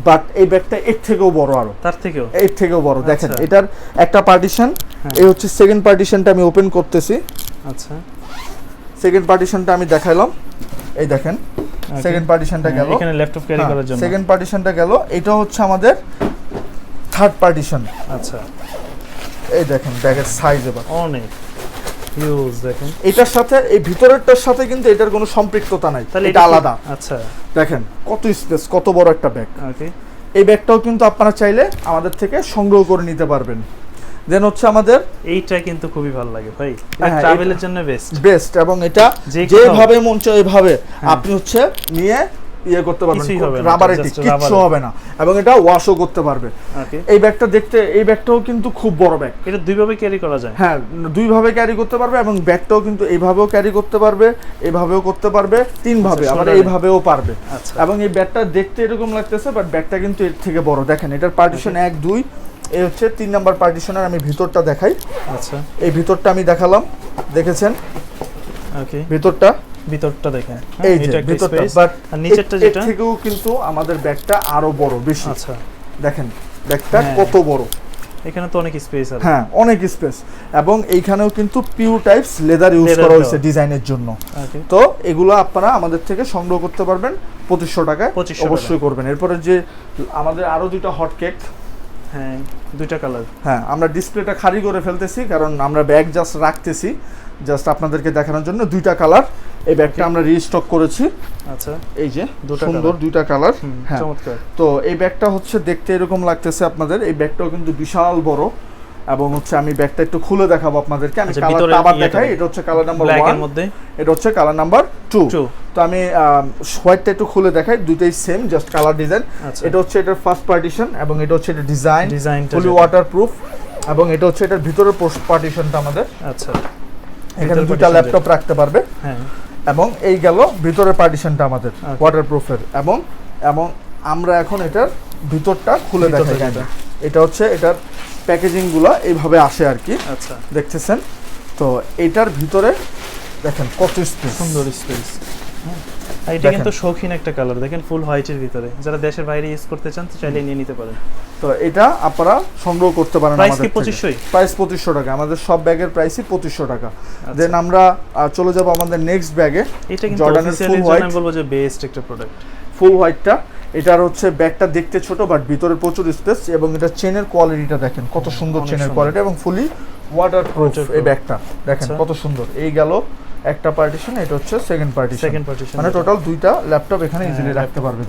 বাট এই ব্যাগটা এর থেকেও বড় আরও। তার থেকেও? এর থেকেও বড়। দেখেন আচ্ছা। এটার একটা পার্টিশন হ্যাঁ। এই হচ্ছে সেকেন্ড পার্টিশনটা আমি ওপেন করতেছি। আচ্ছা। সেকেন্ড পার্টিশনটা আমি দেখাইলাম। এই দেখেন সেকেন্ড পার্টিশনটা হ্যাঁ, গেল। এখানে ল্যাপটপ ক্যারি করার জন্য। সেকেন্ড পার্টিশনটা গেল। এটা হচ্ছে আমাদের থার্ড পার্টিশন আচ্ছা। এই দেখেন ব্যাগের সাইজ এবার। অনেক। হিউজ দেখেন। এটার সাথে এই ভিতরেরটার সাথে কিন্তু এটার কোনো সম্পৃক্ততা নাই। তাহলে এটা আলাদা। আচ্ছা। দেখেন কত স্পেস কত বড় একটা ব্যাগ ওকে এই ব্যাগটাও কিন্তু আপনারা চাইলে আমাদের থেকে সংগ্রহ করে নিতে পারবেন। দেন হচ্ছে আমাদের এইটা কিন্তু খুবই ভালো লাগে ভাই। হ্যাঁ, ট্রাভেলের জন্য বেস্ট বেস্ট এবং এটা যেভাবে মন চায় এভাবে। হ্যাঁ। আপনি হচ্ছে নিয়ে ইয়ে করতে পারবেন রাবারে। কিচ্ছু হবে না। এবং এটা ওয়াশও করতে পারবে। এই ব্যাগটা দেখতে এই ব্যাগটাও কিন্তু খুব বড় ব্যাগ। এটা দুইভাবে ক্যারি করা যায়? হ্যাঁ দুই ভাবে ক্যারি করতে পারবে এবং ব্যাগটাও কিন্তু এইভাবেও ক্যারি করতে পারবে এইভাবেও করতে পারবে তিন ভাবে আচ্ছা, আবার এইভাবেও পারবে। আচ্ছা। এবং এই ব্যাগটা দেখতে এরকম লাগতেছে বাট ব্যাগটা কিন্তু এর থেকে বড়। দেখেন এটার পার্টিশন এক দুই এই হচ্ছে তিন নাম্বার পার্টিশনের আমি ভিতরটা দেখাই। আচ্ছা। এই ভিতরটা আমি দেখালাম দেখেছেন? ওকে ভিতরটা। ভিতরটা দেখেন। হ্যাঁ, এই যে ভিতরটা বাট নিচেরটা যেটা? থেকেও কিন্তু আমাদের ব্যাগটা আরও বড় বেশি। আচ্ছা। দেখেন ব্যাগটা হ্যাঁ। কত বড়। এখানে তো অনেক স্পেস আছে। হ্যাঁ অনেক স্পেস এবং এইখানেও কিন্তু পিউ টাইপস লেদার ইউজ করা হয়েছে ডিজাইনের জন্য। তো এগুলো আপনারা আমাদের থেকে সংগ্রহ করতে পারবেন পঁচিশশো টাকায়। 2500 অবশ্যই করবেন। এরপরে যে আমাদের আরও দুইটা হট কেক হ্যাঁ দুইটা কালার হ্যাঁ আমরা ডিসপ্লেটা খালি করে ফেলতেছি কারণ আমরা ব্যাগ জাস্ট রাখতেছি। জাস্ট আপনাদেরকে দেখানোর জন্য দুইটা কালার এই ব্যাগটা আমরা রিস্টক করেছি। আচ্ছা। এই যে দুটা সুন্দর দুইটা কালার হ্যাঁ। চমৎকার। তো এই ব্যাগটা হচ্ছে দেখতে এরকম লাগতেছে আপনাদের। এই ব্যাগটাও কিন্তু বিশাল বড়। এবং হচ্ছে আমি ব্যাগটা একটু খুলে দেখাবো আপনাদেরকে। আমি আচ্ছা, কালারটা আবার দেখাই। এটা হচ্ছে কালার নাম্বার ব্ল্যাক ওয়ানের মধ্যে। এটা হচ্ছে কালার নাম্বার টু টু তো আমি হোয়াইটটা একটু খুলে দেখাই। দুইটাই সেম জাস্ট কালার ডিজাইন আচ্ছা। এটা হচ্ছে এটার ফার্স্ট পার্টিশন এবং এটা হচ্ছে এটা ডিজাইন ফুলি ওয়াটার প্রুফ এবং এটা হচ্ছে এটার ভিতরের পার্টিশনটা আমাদের। আচ্ছা। এখানে partition ল্যাপটপ রাখতে পারবে। হ্যাঁ। এবং এই গেল ভিতরের পার্টিশনটা আমাদের ওয়াটারপ্রুফের ওয়াটার প্রুফের এবং এবং আমরা এখন এটার ভিতরটা খুলে দেখাই এটা হচ্ছে এটার প্যাকেজিংগুলো এইভাবে আসে আর কি। আচ্ছা। দেখতেছেন? তো এটার ভিতরে দেখেন কত স্পেস সুন্দর স্পেস এটা। কিন্তু শৌখিন একটা কালার দেখেন ফুল হোয়াইটের ভিতরে। যারা দেশের বাইরে ইউজ করতে চান চাইলে নিয়ে নিতে পারেন। তো এটা আপনারা সংগ্রহ করতে পারেন প্রাইস আমাদের কি পঁচিশশোই? প্রাইস পঁচিশশো টাকা। আমাদের সব ব্যাগের প্রাইসই পঁচিশশো টাকা। আচ্ছা। দেন আমরা চলে যাব আমাদের নেক্সট ব্যাগে। এটা কিন্তু জর্ডানের জন্য white। আমি বলব যে বেস্ট একটা প্রোডাক্ট ফুল হোয়াইটটা এটার হচ্ছে ব্যাগটা দেখতে ছোট বাট ভিতরে প্রচুর স্পেস এবং এটা চেনের কোয়ালিটিটা দেখেন কত সুন্দর চেনের কোয়ালিটি এবং ফুলি ওয়াটার প্রুফ এই ব্যাগটা। দেখেন আচ্ছা। কত সুন্দর। এই গেল একটা পার্টিশন এটা হচ্ছে সেকেন্ড পার্টিশন সেকেন্ড পার্টিশন মানে টোটাল দুইটা ল্যাপটপ এখানে হ্যাঁ, ইজিলি রাখতে পারবে।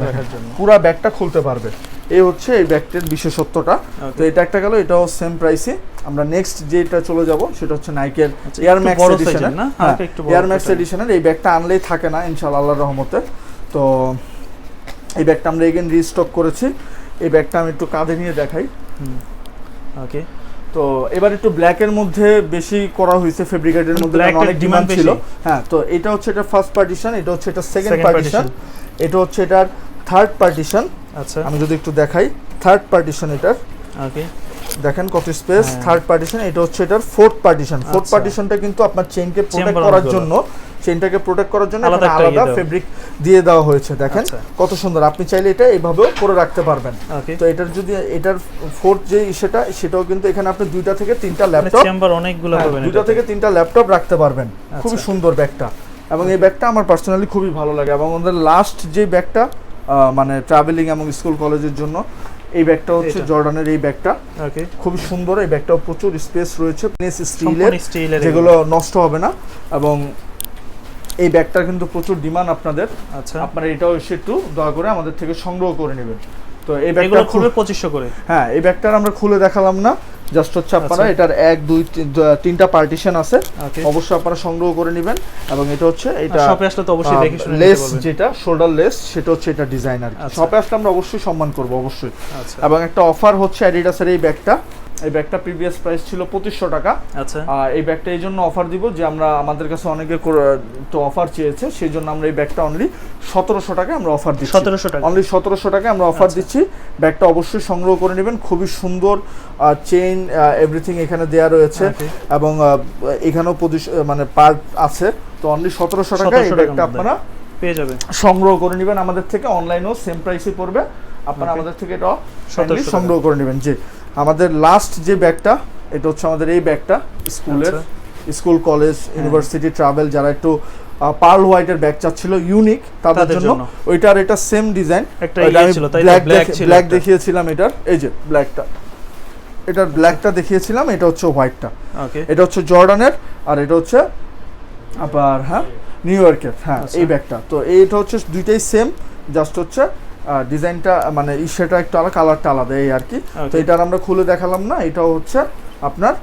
পুরো ব্যাগটা খুলতে পারবে। এই হচ্ছে এই ব্যাগটির বিশেষত্বটা। তো এটা একটা গেল এটাও সেম প্রাইসে আমরা নেক্সট যেটা চলে যাব সেটা হচ্ছে নাইকের এয়ার ম্যাক্স বড় না? হ্যাঁ একটু এয়ার ম্যাক্স। এডিশনের এই ব্যাগটা আনলেই থাকে না ইনশাআল্লাহ আল্লাহর রহমতে। তো এই ব্যাগটা আমরা এগেন রিস্টক করেছি। এই ব্যাগটা আমি একটু কাঁধে নিয়ে দেখাই। ওকে তো এবার একটু ব্ল্যাকের মধ্যে বেশি করা হয়েছে ফেব্রিকেটের মধ্যে অনেক ডিমান্ড ছিল। হ্যাঁ তো এটা হচ্ছে এটা ফার্স্ট পার্টিশন এটা হচ্ছে এটা সেকেন্ড পার্টিশন এটা হচ্ছে এটার থার্ড পার্টিশন আচ্ছা। আমি যদি একটু দেখাই থার্ড পার্টিশন এটার। ওকে দেখেন কত স্পেস। থার্ড পার্টিশন এটা হচ্ছে এটার ফোর্থ পার্টিশন ফোর্থ। পার্টিশনটা কিন্তু আপনার চেইনকে প্রোটেক্ট করার জন্য চেইনটাকে প্রোটেক্ট করার জন্য আলাদা একটা ইয়ে আলাদা ফেব্রিক দিয়ে দেওয়া হয়েছে দেখেন? আচ্ছা। কত সুন্দর আপনি চাইলে এটা এইভাবেও করে রাখতে পারবেন। ওকে তো এটার যদি এটার ফোর্থ যে সেটা সেটাও কিন্তু এখানে আপনি দুইটা থেকে তিনটা মানে ল্যাপটপ চেম্বার অনেকগুলো পাবেন দুইটা থেকে তিনটা ল্যাপটপ রাখতে পারবেন। খুবই আচ্ছা। সুন্দর ব্যাগটা। এবং এই ব্যাগটা আমার পার্সোনালি খুবই ভালো লাগে। এবং আমাদের লাস্ট যে ব্যাগটা মানে ট্রাভেলিং এবং স্কুল কলেজের জন্য এই ব্যাগটা হচ্ছে জর্ডানের এই ব্যাগটা। ওকে খুবই সুন্দর এই ব্যাগটাও প্রচুর স্পেস রয়েছে প্লেস স্টিলের যেগুলো নষ্ট হবে না। এবং এই ব্যাগটার কিন্তু প্রচুর ডিমান্ড আপনাদের। আচ্ছা। আপনারা এটাও এসে একটু দয়া করে আমাদের থেকে সংগ্রহ করে নেবেন। তো এই ব্যাগটা খুবই পঁচিশশো করে। হ্যাঁ এই ব্যাগটার আমরা খুলে দেখালাম না জাস্ট হচ্ছে আপনারা আচ্ছা। এটার এক দুই তিন, তিনটা পার্টিশন আছে। অবশ্যই আপনারা সংগ্রহ করে নেবেন এবং এটা হচ্ছে এটা শপে আসলে তো অবশ্যই দেখে শুনে লেস যেটা শোল্ডার লেস সেটা হচ্ছে এটা ডিজাইন আর আচ্ছা। শপে আসলে আমরা অবশ্যই সম্মান করব অবশ্যই। আচ্ছা। এবং একটা অফার হচ্ছে অ্যাডিডাসের এই ব্যাগটা। এই ব্যাগটা প্রিভিয়াস প্রাইস ছিল পঁচিশশো টাকা। আচ্ছা। আর এই ব্যাগটা এই জন্য অফার দিব যে আমরা আমাদের কাছে অনেকে তো অফার চেয়েছে সেই জন্য আমরা এই ব্যাগটা অনলি সতেরোশো টাকা আমরা অফার দিচ্ছি। সতেরোশো টাকা। অনলি সতেরোশো টাকা আমরা অফার আচ্ছা। দিচ্ছি। ব্যাগটা অবশ্যই সংগ্রহ করে নেবেন। খুবই সুন্দর চেইন এভরিথিং এখানে দেয়া রয়েছে। এবং এখানেও মানে পার্ট আছে। তো অনলি সতেরোশো টাকা এই ব্যাগটা আপনারা পেয়ে যাবেন। সংগ্রহ করে নেবেন। আমাদের থেকে অনলাইনেও সেম প্রাইসে পড়বে। আপনারা আমাদের থেকে এটা সংগ্রহ করে নেবেন। যে আমাদের লাস্ট যে ব্যাগটা এটা হচ্ছে আমাদের এই ব্যাগটা স্কুলের আচ্ছা। স্কুল কলেজ ইউনিভার্সিটি ট্রাভেল যারা একটু পার্ল হোয়াইটের ব্যাগ চাচ্ছিল ইউনিক তাদের জন্য। ওইটার এটা সেম ডিজাইন একটা ইয়ে ছিল তাই ব্ল্যাক ব্ল্যাক ছিল ব্ল্যাক দেখিয়েছিলাম এটার। এই যে ব্ল্যাকটা এটার ব্ল্যাকটা দেখিয়েছিলাম এটা হচ্ছে হোয়াইটটা ওকে এটা হচ্ছে জর্ডানের আর এটা হচ্ছে আবার হ্যাঁ নিউ ইয়র্কের হ্যাঁ আচ্ছা। এই ব্যাগটা। তো এইটা হচ্ছে দুইটাই সেম জাস্ট হচ্ছে ডিজাইনটা মানে সেটা একটু আলাদা কালারটা আলাদা এই আর কি। তো. এটার আমরা খুলে দেখালাম না এটাও হচ্ছে আপনার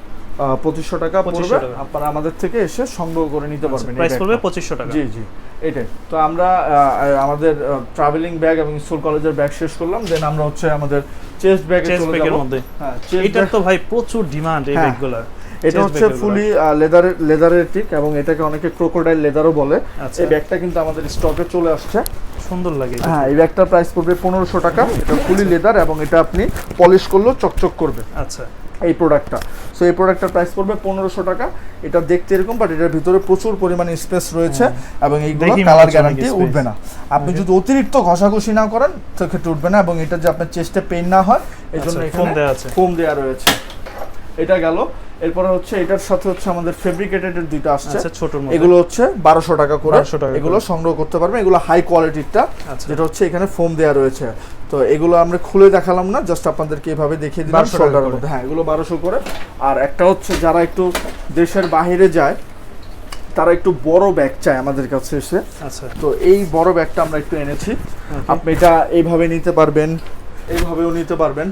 পঁচিশশো টাকা 2500 পড়বে আপনারা আমাদের থেকে এসে সংগ্রহ করে নিতে পারবেন এই প্রাইস পড়বে পঁচিশশো টাকা। জি জি এটাই। তো আমরা আমাদের ট্রাভেলিং ব্যাগ এবং স্কুল কলেজের ব্যাগ শেষ করলাম দেন আমরা হচ্ছে আমাদের চেস্ট ব্যাগে চেস্ট চলে ব্যাগের মধ্যে। হ্যাঁ এটার তো ভাই প্রচুর ডিমান্ড এই। ব্যাগগুলোর এটা হচ্ছে ফুলি লেদারের লেদারের টিক এবং এটাকে অনেকে ক্রোকোডাইল লেদারও বলে। আচ্ছা। এই ব্যাগটা কিন্তু আমাদের স্টকে চলে আসছে। সুন্দর লাগে হ্যাঁ এই ব্যাগটার প্রাইস পড়বে পনেরোশো টাকা। এটা ফুলি লেদার এবং এটা আপনি পলিশ করলেও চকচক করবে। আচ্ছা। এই প্রোডাক্টটা সো এই প্রোডাক্টটার প্রাইস পড়বে পনেরোশো টাকা। এটা দেখতে এরকম বাট এটার ভিতরে প্রচুর পরিমাণে স্পেস রয়েছে এবং এইগুলো কালার গ্যারান্টি উঠবে না। আপনি যদি অতিরিক্ত ঘষাঘষি না করেন সেক্ষেত্রে উঠবে না এবং এটা যে আপনার চেস্টে পেইন না হয় এই জন্য আচ্ছা, foam দেয়া আছে। ফোম দেওয়া রয়েছে। এটা গেল। এরপরে হচ্ছে এটার সাথে হচ্ছে আমাদের ফেব্রিকেটেড দুইটা আসছে। আচ্ছা মধ্যে। এগুলো হচ্ছে বারোশো টাকা করে। 1200 টাকা এগুলো সংগ্রহ করতে পারবেন এগুলো হাই কোয়ালিটিরটা আচ্ছা। যেটা হচ্ছে এখানে ফোম দেওয়া রয়েছে। তো এগুলো আমরা খুলে দেখালাম না জাস্ট আপনাদেরকে এভাবে দেখিয়ে দিলাম 1200 শোল্ডারের মধ্যে। হ্যাঁ এগুলো বারোশো করে। আর একটা হচ্ছে যারা একটু দেশের বাইরে যায় তারা একটু বড় ব্যাগ চায় আমাদের কাছে এসে। আচ্ছা। তো এই বড় ব্যাগটা আমরা একটু এনেছি। আপনি এটা এইভাবে নিতে পারবেন। এইভাবেও নিতে পারবেন।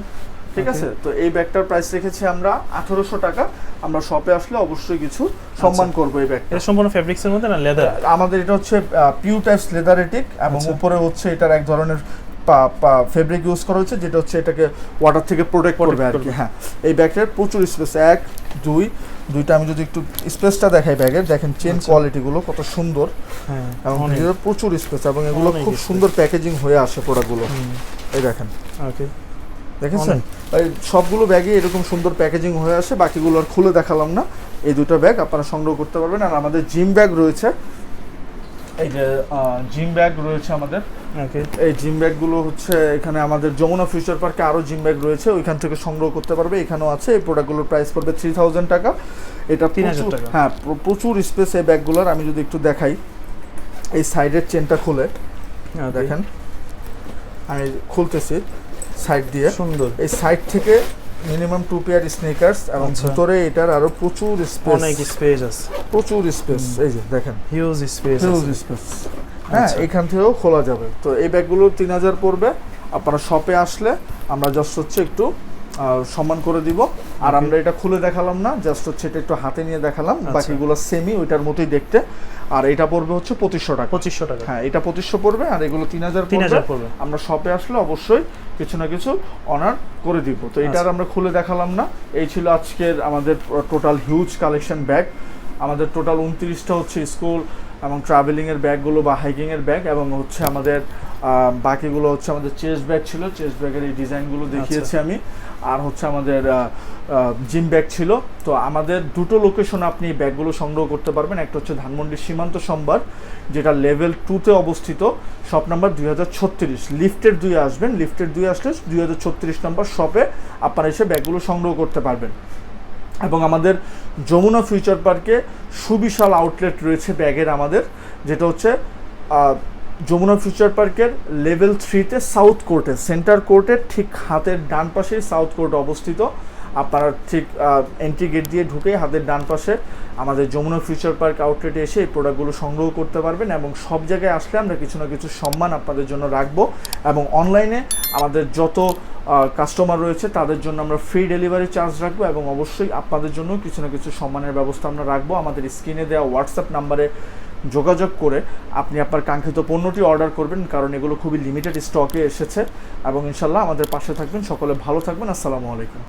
ঠিক আছে? তো এই ব্যাগটার প্রাইস রেখেছি আমরা আঠারোশো টাকা। আমরা শপে আসলে অবশ্যই কিছু সম্মান করব এই ব্যাগটা। এটা সম্পূর্ণ ফেব্রিক্স এর মধ্যে না লেদার আমাদের এটা হচ্ছে পিউ টাইপস লেদারেটিক এবং আচ্ছা। উপরে হচ্ছে এটার এক ধরনের ফেব্রিক ইউজ করা হচ্ছে যেটা হচ্ছে এটাকে ওয়াটার থেকে প্রোটেক্ট করবে আর কি হ্যাঁ। এই ব্যাগটার প্রচুর স্পেস এক দুই দুইটা আমি যদি একটু স্পেসটা দেখাই ব্যাগের দেখেন চেন আচ্ছা। কোয়ালিটিগুলো কত সুন্দর হ্যাঁ এবং প্রচুর স্পেস এবং এগুলো খুব সুন্দর প্যাকেজিং হয়ে আসে প্রোডাক্টগুলো এই দেখেন। ওকে দেখেছেন? এই সবগুলো ব্যাগে এরকম সুন্দর প্যাকেজিং হয়ে আসে বাকিগুলো আর খুলে দেখালাম না। এই দুটো ব্যাগ আপনারা সংগ্রহ করতে পারবেন। আর আমাদের জিম ব্যাগ রয়েছে। এই যে জিম ব্যাগ রয়েছে আমাদের। এই জিম ব্যাগগুলো হচ্ছে এখানে আমাদের যমুনা ফিউচার পার্কে আরও জিম ব্যাগ রয়েছে। ওইখান থেকে সংগ্রহ করতে পারবে। এখানেও আছে। এই প্রোডাক্টগুলোর প্রাইস পড়বে থ্রি থাউজেন্ড টাকা। এটা 3000 প্রচুর- টাকা। হ্যাঁ প্রচুর স্পেস এই ব্যাগগুলোর। আমি যদি একটু দেখাই। এই সাইডের চেনটা খুলে। দেখেন। আমি খুলতেছি। সাইড দিয়ে। সুন্দর। এই সাইড থেকে মিনিমাম টু পেয়ার স্নিকার্স এবং আচ্ছা। ভিতরে এটার আরও প্রচুর স্পেস অনেক স্পেস আছে। প্রচুর স্পেস এই যে দেখেন। হিউজ স্পেস হিউজ স্পেস হ্যাঁ আচ্ছা। এখান থেকেও খোলা যাবে। তো এই ব্যাগগুলো তিন হাজার পড়বে। আপনারা শপে আসলে আমরা জাস্ট হচ্ছে একটু সম্মান করে দিব। আর আমরা এটা খুলে দেখালাম না জাস্ট হচ্ছে এটা একটু হাতে নিয়ে দেখালাম। আচ্ছা। বাকিগুলো সেমি ওইটার মতোই দেখতে। আর এটা পড়বে হচ্ছে পঁচিশশো টাকা। পঁচিশশো টাকা। হ্যাঁ এটা পঁচিশশো পড়বে আর এগুলো তিন হাজার তিন হাজার পড়বে। আমরা শপে আসলে অবশ্যই কিছু না কিছু অনার করে দিব। তো এটা আর আচ্ছা। আমরা খুলে দেখালাম না। এই ছিল আজকের আমাদের টোটাল হিউজ কালেকশন ব্যাগ আমাদের টোটাল উনত্রিশটা হচ্ছে স্কুল এবং ট্রাভেলিংয়ের ব্যাগগুলো বা হাইকিংয়ের ব্যাগ এবং হচ্ছে আমাদের বাকিগুলো হচ্ছে আমাদের চেস্ট ব্যাগ ছিল। চেস্ট ব্যাগের এই ডিজাইনগুলো দেখিয়েছি আমি। আর হচ্ছে আমাদের জিম ব্যাগ ছিল। তো আমাদের দুটো লোকেশন আপনি ব্যাগগুলো সংগ্রহ করতে পারবেন। একটা হচ্ছে ধানমন্ডির সীমান্ত সম্বার, যেটা লেভেল টুতে অবস্থিত শপ নাম্বার দুই হাজার ছত্রিশ। লিফটের দুই আসবেন। লিফটের দুই আসলে দুই হাজার ছত্রিশ নম্বর শপে আপনারা এসে ব্যাগগুলো সংগ্রহ করতে পারবেন। এবং আমাদের যমুনা ফিউচার পার্কে সুবিশাল আউটলেট রয়েছে ব্যাগের আমাদের, যেটা হচ্ছে যমুনা ফিউচার পার্কের লেভেল থ্রিতে সাউথ কোর্টে, সেন্টার কোর্টের ঠিক হাতের ডান পাশেই সাউথ কোর্ট অবস্থিত। আপনারা ঠিক এন্ট্রি গেট দিয়ে ঢুকে হাতের ডান পাশে আমাদের যমুনা ফিউচার পার্ক আউটলেটে এসে এই প্রোডাক্টগুলো সংগ্রহ করতে পারবেন এবং সব জায়গায় আসলে আমরা কিছু না কিছু সম্মান আপনাদের জন্য রাখব এবং অনলাইনে আমাদের যত কাস্টমার রয়েছে তাদের জন্য আমরা ফ্রি ডেলিভারি চার্জ রাখব এবং অবশ্যই আপনাদের জন্য কিছু না কিছু সম্মানের ব্যবস্থা আমরা রাখব। আমাদের স্ক্রিনে দেওয়া হোয়াটসঅ্যাপ নাম্বারে যোগাযোগ করে আপনি আপনার কাঙ্ক্ষিত পণ্যটি অর্ডার করবেন, কারণ এগুলো খুবই লিমিটেড স্টকে এসেছে। এবং ইনশাল্লাহ আমাদের পাশে থাকবেন। সকলে ভালো থাকবেন। আসসালামু আলাইকুম।